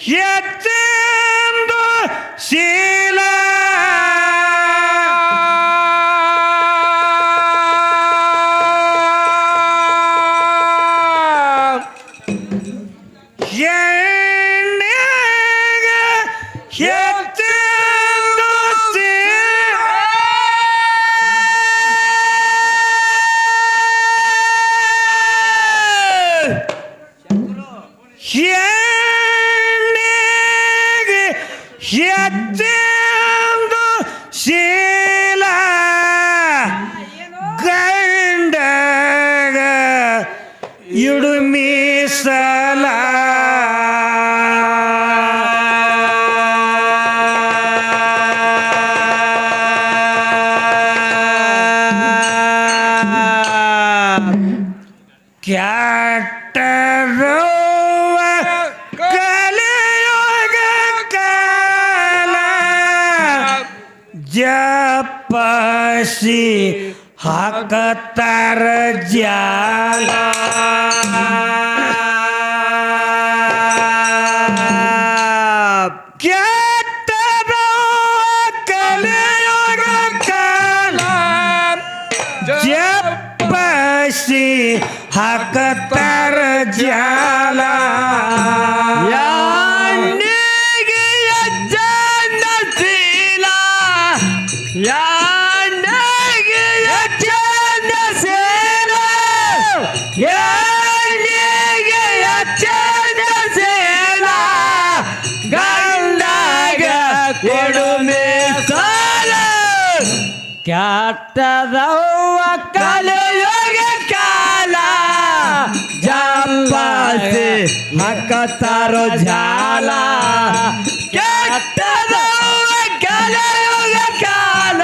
yettim dosile ಕ್ಯಾಟರವ್ವ ಕಲಿಯುಗ ಕಾಲ ಜಪಸಿ ಹಾಕತ್ತಾರ ಜಾಲ ಕೆಟ್ಟದವ್ವ ಕಲಿಯುಗ ಕಾಲ ಜಪಸಿ ಹಾಕತ್ತಾರ ಜಾಲ ಯಾನಿಗೆ ಅಜ್ಜನ ಶೀಲ? ಯಾನಿಗೆ ಅಜ್ಜನ ಶೀಲ? ಯಾನಿಗೆ ಅಜ್ಜನ ಶೀಲ? ಗಂಡಗ ಕೊಡು ಮೀಸಲ ಕ್ಯಾಟದವ್ವ ಜಪಾಸಿ ಹಾಕತ್ತಾರೋ ಜಾಲ ಕೆಟ್ಟದವ್ವ ಕಲಿಯುಗ ಕಾಲ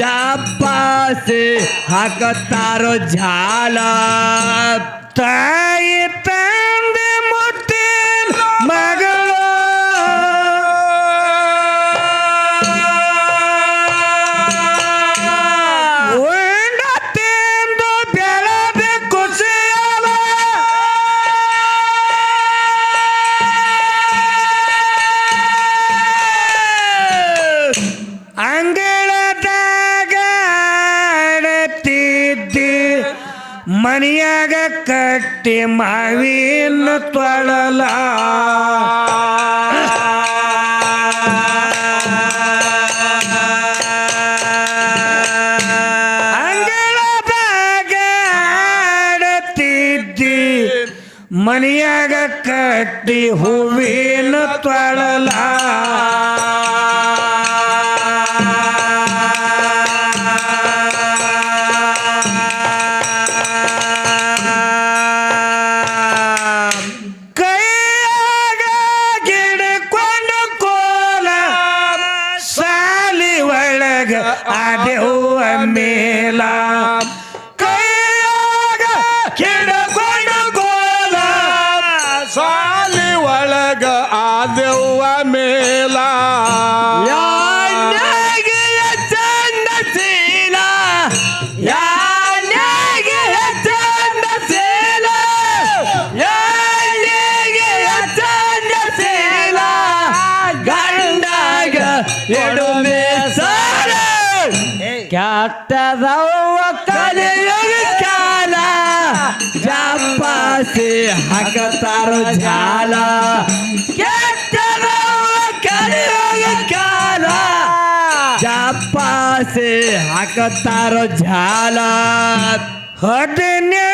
ಜಪಾಸಿ ಹಾಕತ್ತಾರೋ ಜಾಲ ತಾಯಿ ತಂದೆ ಮುತ್ತಿನ ಮನೆಯಾಗ ಕಟ್ಟಿ ಮಾವಿನ ತೊಳಲ. ಮನೆಯಾಗ ಕಟ್ಟಿ ಹೂವಿನ ತೊಳಲ. ಸಾಲಿ ಒಳಗ ಆದೆವ್ವ ಮೇಲ. ಯಾನೆಗೆ ಜಪಾಸಿ ಹಾಕತಾರೋ ಜಾಲ. ಕೆಟ್ಟದವ್ವ ಕಲಿಯುಗ ಕಾಲ. ಜಪಾಸಿ ಹಾಕತಾರೋ ಜಾಲ. ಹದಿನೆಂಟಕ್ಕ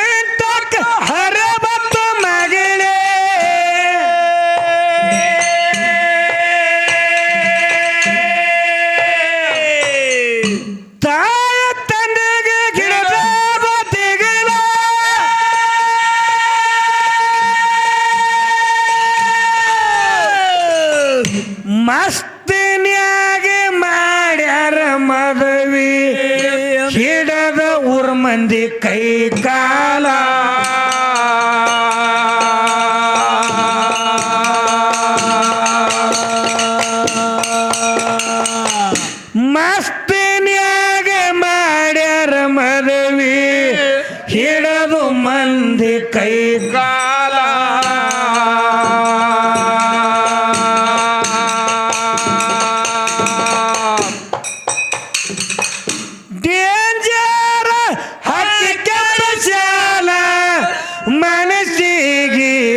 ಮಂದಿ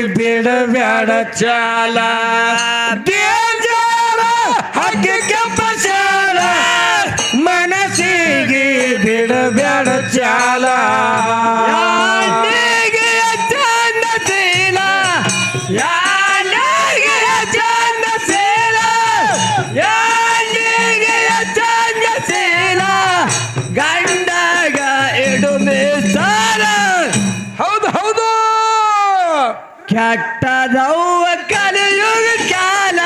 ಬಿಡಬ್ಯಾಡ ಚಾಲ. ಡೇಂಜರ ಹಕ್ಕಿ ಬ್ಯಾಡ ಚಾಲ. ಕೆಟ್ಟದವ್ವ ಕಲಿಯುಗ ಕಾಲ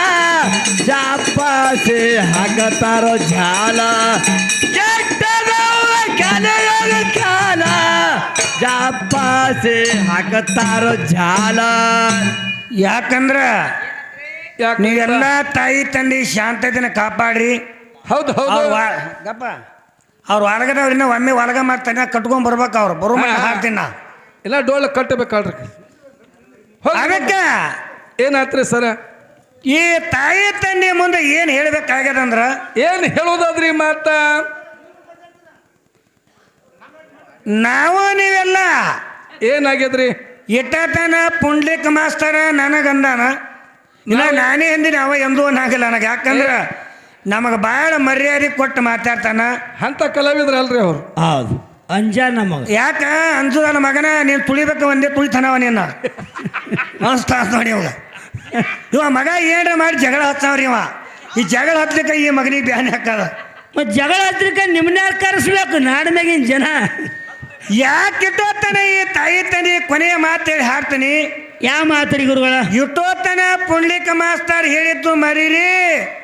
ಜಾಪಾಸಿ ಹಾಕತಾರೋ ಜಾಲ. ಕೆಟ್ಟದವ್ವ ಕಲಿಯುಗ ಕಾಲ ಜಾಪಾಸಿ ಹಾಕತಾರೋ ಜಾಲ. ಯಾಕಂದ್ರ ನೀವೆಲ್ಲ ತಾಯಿ ತಂದೆ ಶಾಂತತೆನ ಕಾಪಾಡ್ರಿ. ಹೌದು ಹೌದು. ಅವ್ರ ಗಪ್ಪ. ಅವ್ರ ಹೊರಗದವ್ರಿನ್ನ ಒಮ್ಮೆ ಒಳಗ ಮಾಡ್ತಾನೆ ಕಟ್ಕೊಂಡ್ ಬರ್ಬೇಕು ಅವ್ರು. ಬರೋ ಮಾಡ್ತೀನಿ ಹಾಕ್ತೀನಿ ನಾ. ಇಲ್ಲ ಡೋಲ್ ಕಟ್ಟಬೇಕಲ್ರಿ ಅದಕ್ಕೆ ಏನಾತ್ರಿ ಸರ? ಈ ತಾಯಿ ತಂದೆ ಮುಂದೆ ಏನು ಹೇಳ್ಬೇಕಾಗ್ಯದಂದ್ರ? ಏನು ಹೇಳೋದಾದ್ರಿ ಮಾತ? ನಾವು ನೀವೆಲ್ಲ ಏನಾಗ್ಯದ್ರಿ? ಇಟ್ಟತನ ಪುಂಡ್ಲಿಕ್ ಮಾಸ್ತರ ನನಗಂದಾನ. ಇಲ್ಲ ನಾನೇ ಅಂದಿನಿ ಅವ ಎಂದು ಅನ್ನಾಗಿಲ್ಲ ನನಗೆ. ಯಾಕಂದ್ರ ನಮಗೆ ಭಾಳ ಮರ್ಯಾದೆ ಕೊಟ್ಟು ಮಾತಾಡ್ತಾನ. ಅಂತ ಕಲಾವಿದ್ರಲ್ರಿ ಅವ್ರು. ಹೌದು. ಅಂಜ ಮಗ. ಯಾಕ? ಅನ್ಸು ನನ್ನ ಮಗನ ನೀನು ತುಳಿಬೇಕು ಒಂದೇ ತುಳಿತಾನವ ನೀನು ಅನ್ಸ್ತಾ ನೋಡಿ ಇವಾಗ. ಇವ ಮಗ ಏನ್ರ ಮಾಡಿ ಜಗಳ ಹಚ್ಚಾವ್ರಿ ಇವ. ಈ ಜಗಳ ಹತ್ಲಿಕ್ಕೆ ಈ ಮಗನಿಗೆ ಬ್ಯಾನ್ ಹಾಕದ. ಮತ್ತು ಜಗಳ ಹತ್ತಲಿಕ್ಕೆ ನಿಮ್ಮನ್ನ ಕರೆಸ್ಬೇಕು? ನಾಡಿನಾಗಿನ ಜನ. ಯಾಕೆ ಇಟ್ಟೋತನ ಈ ತಾಯಿ ತನಿ ಕೊನೆಯ ಮಾತು ಹೇಳಿ ಹಾಡ್ತೀನಿ. ಯಾವ ಮಾತ್ರಿ ಗುರುಗಳ? ಇಟ್ಟೋತನ ಪುಂಡ್ಲಿಕ ಮಾಸ್ತರ್ ಹೇಳಿದ್ದು ಮರೀರಿ.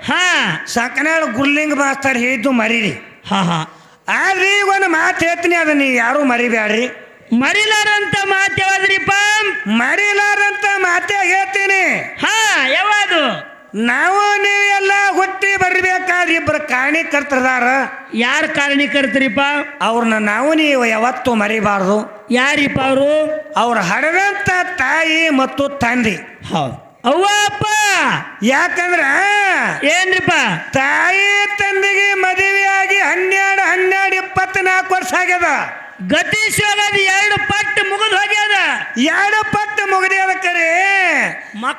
ಹಾ. ಸಕನಾಳ್ ಗುರ್ಲಿಂಗ್ ಮಾಸ್ತರ್ ಹೇಳಿದ್ದು ಮರೀರಿ. ಹಾ ಹಾ. ಆದ್ರೆ ಈಗ ಒಂದು ಮಾತು ಹೇಳ್ತೀನಿ ಅದನ್ನ ನೀವು ಯಾರೂ ಮರಿಬ್ಯಾಡ್ರಿ. ಮರಿಲಾರಂತ ಮಾತು ಯಾವ್ದ್ರಿಪ್ಪ ಮರಿಲಾರಂತ ಮಾತೇ ಹೇಳ್ತೀನಿ. ಹಾ ಯಾವುದು? ನಾವು ನೀವೆಲ್ಲ ಹುಟ್ಟಿ ಬರ್ಬೇಕಾದ್ರೆ ಇಬ್ಬರು ಯಾರ ಯಾರು ಕಾರಣೀಕರ್ತರಿಪ್ಪ? ಅವ್ರನ್ನ ನಾವು ನೀವು ಯಾವತ್ತೂ ಮರಿಬಾರ್ದು. ಯಾರಿಪ್ಪ ಅವರು? ಅವ್ರು ಹಡದಂತ ತಾಯಿ ಮತ್ತು ತಂದೆ. ಹೌದು. ಅವ್ವ ಅಪ್ಪ ಯಾಕಂದ್ರ ಏನ್ರಿಪ್ಪ? ತಾಯಿ ತಂದಿಗೆ ಮದುವೆಯಾಗಿ ಹನ್ನೆರಡು ಹನ್ನೆರಡು ಇಪ್ಪತ್ನಾಲ್ಕು ವರ್ಷ ಆಗ್ಯದ. ಗತಿಸೋಗದು ಎರಡು ಪಟ್ಟು ಮುಗಿದು ಹೋಗ್ಯದ. ಎರಡು ಪಟ್ಟು ಮುಗಿದ ಕರೆ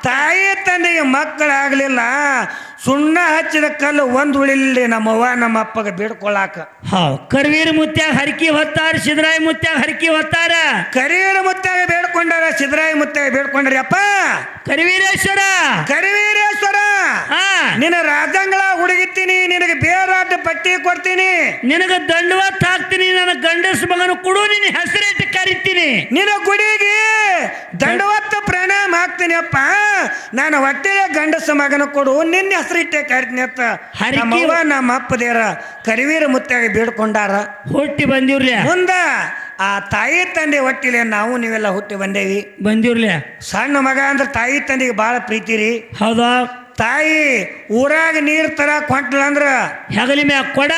ತಾಯಿ ತಂದೆಗೆ ಮಕ್ಕಳಾಗಲಿಲ್ಲ. ಸುಣ್ಣ ಹಚ್ಚಿದ ಕಲ್ಲು ಒಂದು ಉಳಿಲಿ ನಮ್ಮವ್ವ ನಮ್ಮ ಅಪ್ಪಗೆ ಬಿಡ್ಕೊಳಾಕ ಹೌದು ಕರ್ವೀರ್ ಮುತ್ಯಾಗ ಹರಕಿ ಹೊತ್ತಾರ ಸಿದ್ದರಾಯ ಮುತ್ಯಾಗ ಹರಕಿ ಹೊತ್ತಾರ? ಕರಿವೀರ ಮುತ್ತಾಗ ಬೇಡ್ಕೊಂಡಾರ ಸಿದ್ದರಾಯ ಮುತ್ತಾಗ ಬೇಡ್ಕೊಂಡ್ರಿ ಅಪ್ಪ ಕರಿವೀರೇಶ್ವರ? ಕರಿವೀರೇಶ್ವರ! ನಿನ್ನ ರಾಜಂಗಳ ಹುಡುಗಿತೀನಿ ನಿನಗೆ ಬೇರಾಟ ಪಟ್ಟಿ ಕೊಡ್ತೀನಿ. ನಿನಗ ದಂಡವತ್ ಹಾಕ್ತೀನಿ ನನ್ನ ಗಂಡಸ ಮಗನ ಕೊಡು ನಿನ್ನ ಹೆಸರಿಟ್ಟು ಕರಿತೀನಿ. ನಿನ್ನ ಗುಡಿಗೆ ದಂಡವತ್ತ ಪ್ರಣಾಮ ಹಾಕ್ತೀನಿ ಅಪ್ಪ. ನಾನು ಹೊಟ್ಟೆಯ ಗಂಡಸ ಮಗನ ಕೊಡು ನಿನ್ನ ಹೆಸರಿಟ್ಟೆ ಕರಿತೀನಿ ಅತ್ತ. ನಮ್ಮವ್ವ ನಮ್ಮ ಅಪ್ಪದೇರ ಕರಿವೀರ ಮುತ್ತಾಗಿ ಬೇಡ್ಕೊಂಡಾರ. ಹುಟ್ಟಿ ಬಂದಿವ್ರಿ ಮುಂದ ಆ ತಾಯಿ ತಂದೆ ಹೊಟ್ಟಿಲೆ ನಾವು ನೀವೆಲ್ಲ ಹುಟ್ಟಿ ಬಂದೇವಿ. ಬಂದಿವ್ರಿ ಸಣ್ಣ ಮಗ ಅಂದ್ರೆ ತಾಯಿ ತಂದೆಗೆ ಭಾಳ ಪ್ರೀತಿ ರೀ. ಹೌದಾ? ತಾಯಿ ಊರಾಗ ನೀರ್ ತರ ಕೊಟ್ಲಂದ್ರ ಹೆಗಲಿ ಮ್ಯಾಗ ಕೊಡ.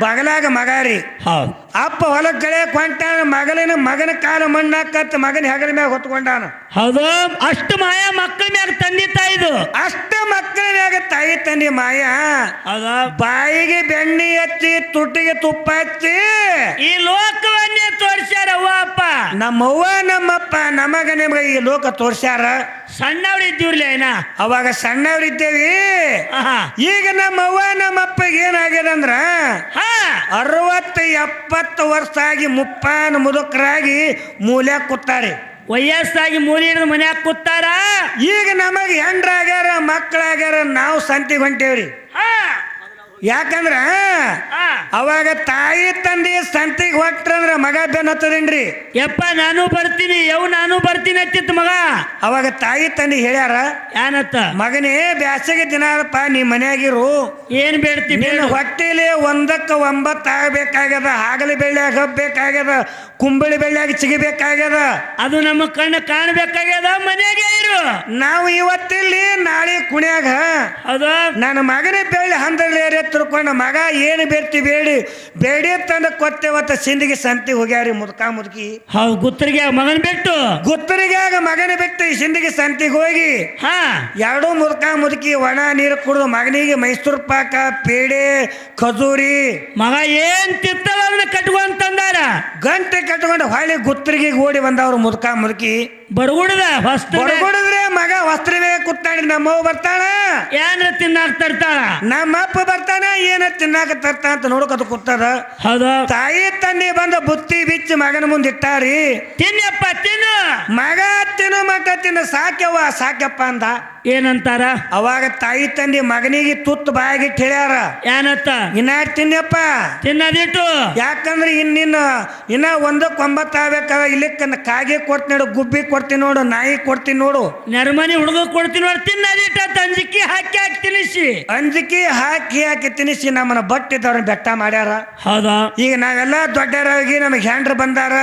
ಬಗಲಾಗ ಮಗಾರಿ. ಹೌದು. ಅಪ್ಪ ಹೊಲಕ್ ಗಳೆ ಕೊಂಟಾನ ಮಗಳಿನ ಮಗನ ಕಾಲ ಮಣ್ಣಾಕತ್ ಮಗನ ಹೆಗಲ ಮ್ಯಾಗ ಹೊತ್ಕೊಂಡಾನ. ಹೌದು ಅಷ್ಟು ಮಾಯಾ ಮಕ್ಕಳ ಮ್ಯಾಗ ತಂದಿ ತಾಯಿದು ಅಷ್ಟು ಮಕ್ಕಳ ಮ್ಯಾಗ ತಾಯಿ ತಂದಿ ಮಾಯ. ಹೌದ. ಬಾಯಿಗೆ ಬೆಣ್ಣೆ ಹಚ್ಚಿ ತುಟ್ಟಿಗೆ ತುಪ್ಪ ಹಚ್ಚಿ. ಈ ಲೋಕವನ್ನೇ ತೋರಿಸ್ಯಾರ ಅವ್ವ ಅಪ್ಪ. ನಮ್ಮವ್ವ ನಮ್ಮಪ್ಪ ನಮಗ ನಿಮ್ಗ ಈ ಲೋಕ ತೋರ್ಸ್ಯಾರ. ಸಣ್ಣವ್ರು ಇದ್ದೀವ್ರಲ್ಲ ಏನ ಅವಾಗ ಸಣ್ಣವ್ರಿದ್ದೇವಿ. ಈಗ ನಮ್ಮವ್ವ ನಮ್ಮಪ್ಪಗೆ ಏನಾಗ್ಯದಂದ್ರ ಹಾ. ಅರವತ್ತು ಎಪ್ಪತ್ತು ವರ್ಷ ಆಗಿ ಮುಪ್ಪಾನ ಮುದುಕರಾಗಿ ಮೂಲ್ಯಾಗ ಕೂತಾರೆ ವಯಸ್ಸಾಗಿ ಮೂಲಿ ಹಿಡಿದು ಮನ್ಯಾಗ ಕೂತಾರ? ಈಗ ನಮಗೆ ಹೆಂಡ್ರಾಗ್ಯಾರ ಮಕ್ಕಳಾಗ್ಯಾರ ನಾವು ಸಂತಿಗೆ ಹೊಂಟೇವ್ರಿ. ಹಾ. ಯಾಕಂದ್ರ. ಅವಾಗ ತಾಯಿ ತಂದೆ ಸಂತಿಗೆ ಹೋಗ್ತಂದ್ರ ಮಗ ಬೆನ್ ಹತ್ತದೇನ್ರಿ? ಯಪ್ಪ ನಾನು ಬರ್ತೀನಿ ಯವ್ ನಾನು ಬರ್ತೀನಿ ಅತ್ತಿತ್ತು ಮಗ. ಅವಾಗ ತಾಯಿ ತಂದೆ ಹೇಳ್ಯಾರ ಏನತ್ತ ಮಗನೇ ಬ್ಯಾಸಗಿ ದಿನ ಅದಪ್ಪ ನೀ ಮನೆಯಾಗಿರು. ಏನ್ ಬೇಡ್ತಿ ಹೊಟ್ಟೆಲಿ ಒಂದಕ್ಕ ಒಂಬತ್ತು ಆಗಬೇಕಾಗ್ಯದ ಹಾಗಲಿ ಬೆಳ್ಳಿಯಾಗ ಹಬ್ಬಬೇಕಾಗ್ಯದ ಕುಂಬಳಿ ಬೆಳ್ಳಿಯಾಗ ಸಿಗಬೇಕಾಗ್ಯದ ಅದು ನಮ್ಮ ಕಣ್ಣು ಕಾಣಬೇಕಾಗ್ಯದ ಮನೆಯಾಗೆ ಇರು. ನಾವು ಇವತ್ತಿಲ್ಲಿ ನಾಳೆ ಕುಣ್ಯಾಗ ಅದ ನನ್ನ ಮಗನೇ ಬೆಳ್ಳಿ ಹಂದಲ್ಲಿ ಏರಿ ಮಗ ಏನು ಬೇರ್ತಿ ಬೇಡಿ ಬೇಡಿ ತಂದ ಕೊತ್ತೇವತ್ತ ಸಿಂದಿಗೆ ಸಂತಿ ಹೋಗ್ಯಾರಿ ಮುದುಕ ಮುದುಕಿ. ಹೌದು ಗುತ್ತರಿಗೆ ಮಗನ ಬಿಟ್ಟು? ಗುತ್ತರಿಗ್ಯಾಗ ಮಗನ ಬಿಟ್ಟು ಈ ಸಿಂದಿಗೆ ಸಂತಿಗೆ ಹೋಗಿ. ಹಾ. ಎರಡೂ ಮುದುಕ ಮುದುಕಿ ಒಣ ನೀರು ಕುಡಿದು ಮಗನಿಗೆ ಮೈಸೂರು ಪಾಕ ಪೇಡೆ ಖಜೂರಿ. ಮಗ ಏನ್ ತಿತ್ತಲ್ಲ ಅದನ್ನ ಕಟ್ಕೊಂತಂದಾರ ಗಂಟೆ ಕಟ್ಕೊಂಡು ಹೊಳೆ ಗುತ್ತರಿಗೆ ಓಡಿ ಬಂದವ್ರು ಮುದುಕ ಮುದುಕಿ. ಬಡಗುಡದ ಹೊರಗುಡಿದ್ರೆ ಮಗ ವಸ್ತ್ರವೇ ಕೂತಾಡಿ ನಮ್ಮ ಬರ್ತಾಳ. ಏನ್ರ ತಿನ್ನಾಕ ತರ್ತಾಳ? ನಮ್ಮ ಅಪ್ಪ ಬರ್ತಾನ ಏನ ತಿನ್ನಾಕ ತರ್ತಾ ಅಂತ ನೋಡ್ಕೊತ ಕುತ್ತದ ಹೌದು. ತಾಯಿ ತಂದೆ ಬಂದ ಬುತ್ತಿ ಬಿಚ್ಚಿ ಮಗನ ಮುಂದೆ ಇಟ್ಟಾರಿ. ತಿನ್ನಪ್ಪ ತಿನ್ನು. ಮಗ ತಿನ್ನು ಮಗ ತಿನ್ನು ಸಾಕ್ಯವ್ವ ಸಾಕ್ಯಪ್ಪ ಅಂದ. ಏನಂತಾರ? ಅವಾಗ ತಾಯಿ ತಂದೆ ಮಗನಿಗೆ ತುತ್ತು ಬಾಯಿಗೆ ಹೇಳ್ಯಾರ. ಏನತ್ತ? ಇನ್ನ ತಿನ್ನಪ್ಪ ತಿನ್ನದಿಟ್ಟು? ಯಾಕಂದ್ರೆ ಇನ್ನಿನ್ನ ಇನ್ನ ಒಂದಕ್ಕೆ ಒಂಬತ್ತು ಇಲ್ಲಿಕ್ಕ ಕಾಗೆ ಕೊಟ್ಟು ಗುಬ್ಬಿ ಗುಬ್ಬಿ ಕೊಡ್ತೀನಿ ನೋಡು ನಾಯಿ ಕೊಡ್ತೀನಿ ನೋಡು. ನೆರಮನಿ ಹುಡುಗ ಕೊಡ್ತೀನಿ ನೋಡಿ ತಿನ್ನದಿಟ್ಟ ಅಂಜಿಕೆ ಹಾಕಿ ಹಾಕಿ ತಿನ್ನಿಸಿ. ಅಂಜಿಕೆ ಹಾಕಿ ಹಾಕಿ ತಿನ್ನಿಸಿ ನಮ್ಮನ್ನ ಬಟ್ಟಿದ್ದವ್ರನ್ನ ಬೆಟ್ಟ ಮಾಡ್ಯಾರ. ಹೌದಾ? ಈಗ ನಾವೆಲ್ಲ ದೊಡ್ಡರಾಗಿ ನಮಗೆ ಹ್ಯಾಂಡ್ರ್ ಬಂದಾರ.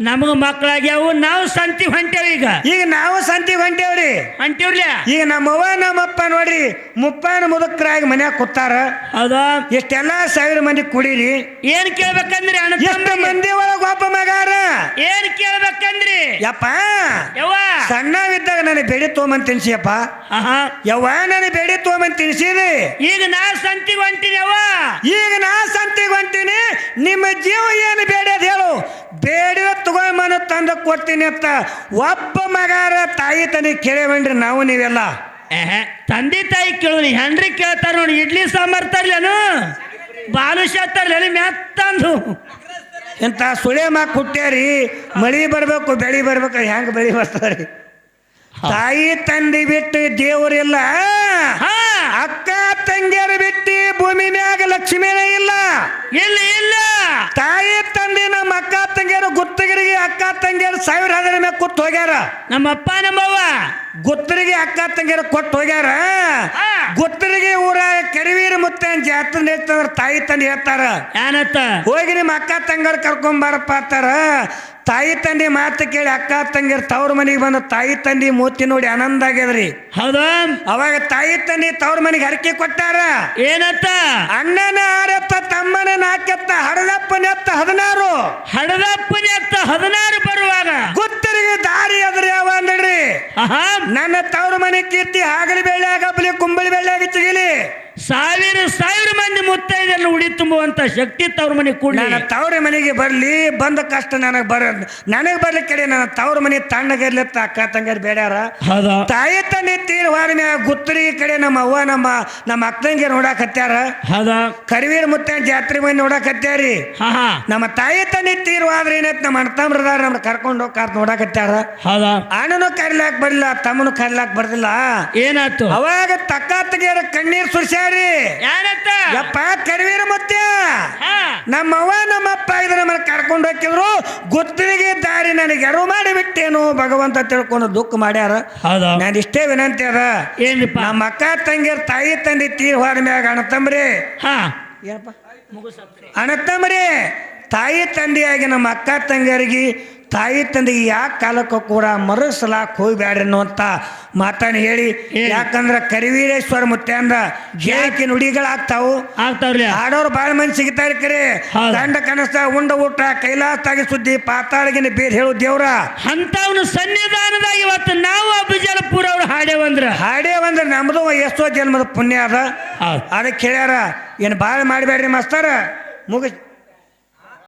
ನಮಗ ಮಕ್ಕಳಾಗ್ಯಾವು ನಾವು ಸಂತಿ ಹೊಂಟೇವ ಈಗ. ಈಗ ನಾವು ಸಂತಿ ಹೊಂಟೇವ್ರಿ. ಹೊಂಟೇವ್ರಿ ಈಗ ನಮ್ಮವ್ವ ನಮ್ಮಪ್ಪ ನೋಡ್ರಿ ಮುಪ್ಪಾನ ಮುದುಕರಾಗಿ ಮನ್ಯಾಗ ಕೂತಾರ. ಹೌದಾ? ಎಷ್ಟೆಲ್ಲಾ ಸಾವಿರ ಮಂದಿ ಕುಡೀರಿ. ಏನ್ ಕೇಳ್ಬೇಕಂದ್ರಿ ಎಷ್ಟು ಮಂದಿ ಒಳಗ ಒಬ್ಬ ಮಗಾರ? ಏನ್ ಕೇಳ್ಬೇಕಂದ್ರಿ? ಯಪ್ಪ ಯವ್ವ? ಸಣ್ಣವಿದ್ದಾಗ ನನಗೆ ಬೇಡಿ ತೊಗೊಂಬಂದ್ ತಿನ್ಸಿಯಪ್ಪ. ಯವ್ವ ನನಗೆ ಬೇಡಿ ತೊಗೊಂಬಂದ್ ತಿನ್ಸಿರಿ. ಈಗ ನಾ ಸಂತಿಗೆ ಹೊಂಟಿನಿ ಯವ್ವ. ಈಗ ನಾ ಸಂತಿಗೆ ಹೊಂಟೀನಿ. ನಿಮ್ಮ ಜೀವ ಏನು ಬೇಡ ಹೇಳು. ಬೇಡಿದ ತಗೊಂಬನ ತಂದು ಕೊಡ್ತೀನಿ ಅಂತ ಒಬ್ಬ ಮಗಾರ ತಾಯಿ ತನಿ ಕೇಳೇವನ್ರಿ ನಾವು ನೀವೆಲ್ಲ? ಏಹೆ, ತಂದೆ ತಾಯಿ ಕೇಳಿದ್ರಿ ಹೆಂಡ್ರಿ ಕೇಳ್ತಾರ ನೋಡಿ ಇಡ್ಲಿ ಸಾಂಬಾರ್ ತರ್ಲೇನು? ಬಾಲುಷ ತರ್ಲೇನು ಮೆತ್ತಂದು ಇಂಥ ಸುಳೆ ಮಾಕ್ ಹುಟ್ಟ್ಯಾರಿ ಮಳಿ ಬರ್ಬೇಕು ಬೆಳಿ ಬರ್ಬೇಕು ಹೆಂಗ್ ಬೆಳಿ ಬರ್ತಾರಿ ತಾಯಿ ತಂದೆ ಬಿಟ್ಟು ದೇವರಿಲ್ಲ ಹಾ. ಅಕ್ಕ ತಂಗಿಯರು ಬಿಟ್ಟು ಭೂಮಿ ಮ್ಯಾಗ ಲಕ್ಷ್ಮಿನೇ ಇಲ್ಲ. ಇಲ್ಲ ಇಲ್ಲ. ತಾಯಿ ತಂದೆ ನಮ್ಮ ಅಕ್ಕ ಗುತ್ತಗಿರಿಗೆ ಅಕ್ಕ ತಂಗಿಯರು ಸಾವಿರ ಹದಿನ ಮೇಲೆ ಕೂತ್ ಹೋಗ್ಯಾರ. ನಮ್ಮಪ್ಪ ನಮ್ಮವ್ವ. ಗುತ್ತರಿಗೆ ಅಕ್ಕ ತಂಗಿಯರು ಕೊಟ್ಟು ಹೋಗ್ಯಾರ. ಗುತ್ತರಿಗೆ ಊರ ಕರಿವೀರ ಅಂತ ಜಾತ್ರೆ ನಡೀತಂದ್ರ ತಾಯಿ ತಂದೆ ಹೇಳ್ತಾರ. ಏನತ್ತ ಹೋಗಿ ನಿಮ್ಮ ಅಕ್ಕ ತಂಗರ್ ಕರ್ಕೊಂಬಾರಪ್ಪ ಅಂತಾರ. ತಾಯಿ ತಂದೆ ಮಾತು ಕೇಳಿ ಅಕ್ಕ ತಂಗಿರ್ ತವ್ರ ಮನೆಗೆ ಬಂದು ತಾಯಿ ತಂದೆ ಮೂತಿ ನೋಡಿ ಆನಂದ ಆಗ್ಯದ್ರಿ. ಹೌದಾ? ಅವಾಗ ತಾಯಿ ತಂದೆ ತವ್ರ ಮನೆಗೆ ಹರಕೆ ಕೊಟ್ಟಾರ. ಏನತ್ತ? ಅಣ್ಣನ ಆರತ್ತ ತಮ್ಮನ ನಾಕೆತ್ತ ಹಡದಪ್ಪ ನೆತ್ತ ಹದಿನಾರು. ಹಡದಪ್ಪನ ಎತ್ತ ಹದಿನಾರು ಬರುವಾಗ ಗುತ್ತರಿಗೆ ದಾರಿ ಅದ್ರ ಯಾವ ಅಂದ್ರಿ. ನನ್ನ ತವ್ರ ಮನೆ ಕೀರ್ತಿ ಹಾಗಲಿ ಬೆಳ್ಳಿ ಬಲಿ ಕುಂಬಳಿ ಬೆಳ್ಳಿಯಾಗ ಚಿಗಿಲಿ. ಸಾವಿರ ಸಾವಿರ ಮಂದಿ ಮುತ್ತೈದನ್ನು ಉಡಿ ತುಂಬುವಂತ ಶಕ್ತಿ ತವ್ರ ಮನೆ ಕೂಡ ನನ್ನ ತವ್ರ ಮನೆಗೆ ಬರಲಿ ಬಂದ ಕಷ್ಟ ನನಗೆ ಬರ ನನಗೆ ಬರ್ಲಿ ಕಡೆ ನನ್ನ ತವ್ರ ಮನೆ ತಣ್ಣಗಿರ್ಲಿ ಅಕ್ಕ ತಂಗರ್ ಬೇಡ್ಯಾರ. ಹೌದಾ? ತಾಯಿ ತಂದೆ ತೀರ್ ಮ್ಯಾಗ ಗುತ್ತರಿ ಕಡೆ ನಮ್ಮ ಅವ್ವ ನಮ್ಮ ನಮ್ಮ ಅಕ್ಕಂಗೆ ನೋಡಕ್ ಹತ್ಯಾರ ಕರಿವೀರ್ ಕರಿವೀರ ಮುತ್ತ ಜಾತ್ರೆ ಮನೆ ನೋಡಕ್ ಹತ್ಯಾರಿ ನಮ್ಮ ತಾಯಿ ತಂದೆ ತೀರ್ ಏನೈತ್ ನಮ್ಮ ಅಣ್ತಮ್ರದಾರ ನಮ್ಗೆ ಕರ್ಕೊಂಡು ಹೋಗಿ ನೋಡಕ್ ಹೌದಾ? ಅಣ್ಣನು ಕರ್ಲಾಕ್ ಬರ್ಲಿಲ್ಲ ತಮ್ಮನು ಕರ್ಲಾಕ್ ಬರ್ದಿಲ್ಲ ಏನಾಯ್ತು? ಅವಾಗ ತಕ್ಕ ತಗಿಯರ ಕಣ್ಣೀರ್ ಸುರ್ಸ್ಯಾರಿ. ಏನತ್ತ ಯಪ್ಪ ಕರಿವೀರ ಮತ್ತೆ ನಮ್ಮವ್ವ ನಮ್ಮಪ್ಪ ಇದ್ರ ಮನೆ ಕರ್ಕೊಂಡು ಹೋಗಿದ್ರು ಗುತ್ತರಿಗೆ ದಾರಿ ನನಗೆ ಎರವು ಮಾಡಿ ಬಿಟ್ಟೇನು ಭಗವಂತ ತಿಳ್ಕೊಂಡು ದುಃಖ ಮಾಡ್ಯಾರ. ನಾನು ಇಷ್ಟೇ ವಿನಂತಿ ಅದ. ಏನ್ರಿಪ್ಪ? ನಮ್ಮ ಅಕ್ಕ ತಂಗಿಯರ್ ತಾಯಿ ತಂದೆ ತೀರ್ ಹೋದ ಮ್ಯಾಗ ಅಣ್ಣತಂಬ್ರಿ ಹಾ. ಏನಪ್ಪ? ಅಣ್ಣತಂಬ್ರಿ ತಾಯಿ ತಂದೆಯಾಗಿ ನಮ್ಮ ಅಕ್ಕ ತಂಗಿಯರಿಗೆ ತಾಯಿ ತಂದೆಗೆ ಯಾಕೆ ಕಾಲಕ್ಕೂ ಕೂಡ ಮರುಸಲ ಹೋಗ್ಬ್ಯಾಡ್ರಿ ಅನ್ನುವಂತ ಮಾತನ್ನು ಹೇಳಿ. ಯಾಕಂದ್ರೆ ಕರಿವೀರೇಶ್ವರ ಮುತ್ತೆ ಅಂದ ಗೆಳಕಿ ನುಡಿಗಳಾಗ್ತಾವು. ಆಗ್ತಾವ್ರಿ ಆಡೋರು ಬಾಳ ಮಂದಿ ಸಿಗ್ತಾರೆ ಕರೆ. ದಂಡ ಗಂಡ ಕನಸ ಉಂಡ ಊಟ ಕೈಲಾಸಾಗಿ ಸುದ್ದಿ ಪಾತಾಳಗಿನ ಬೇರೆ ಹೇಳು ದೇವ್ರ. ಅಂತವನು ಸನ್ನಿಧಾನದಾಗ ಇವತ್ತು ನಾವು ಅಭಿಜಲಪುರ ಅವ್ರು ಹಾಡೇವಂದ್ರ ಹಾಡೇ ಒಂದ್ರ ನಮ್ದು ಎಷ್ಟೋ ಜನ್ಮದ ಪುಣ್ಯ ಅದ. ಅದಕ್ಕೆ ಹೇಳ್ಯಾರ ಏನು ಭಾಳ ಮಾಡಬೇಡ್ರಿ ಮಾಸ್ತಾರ. ಮುಗಿಸ್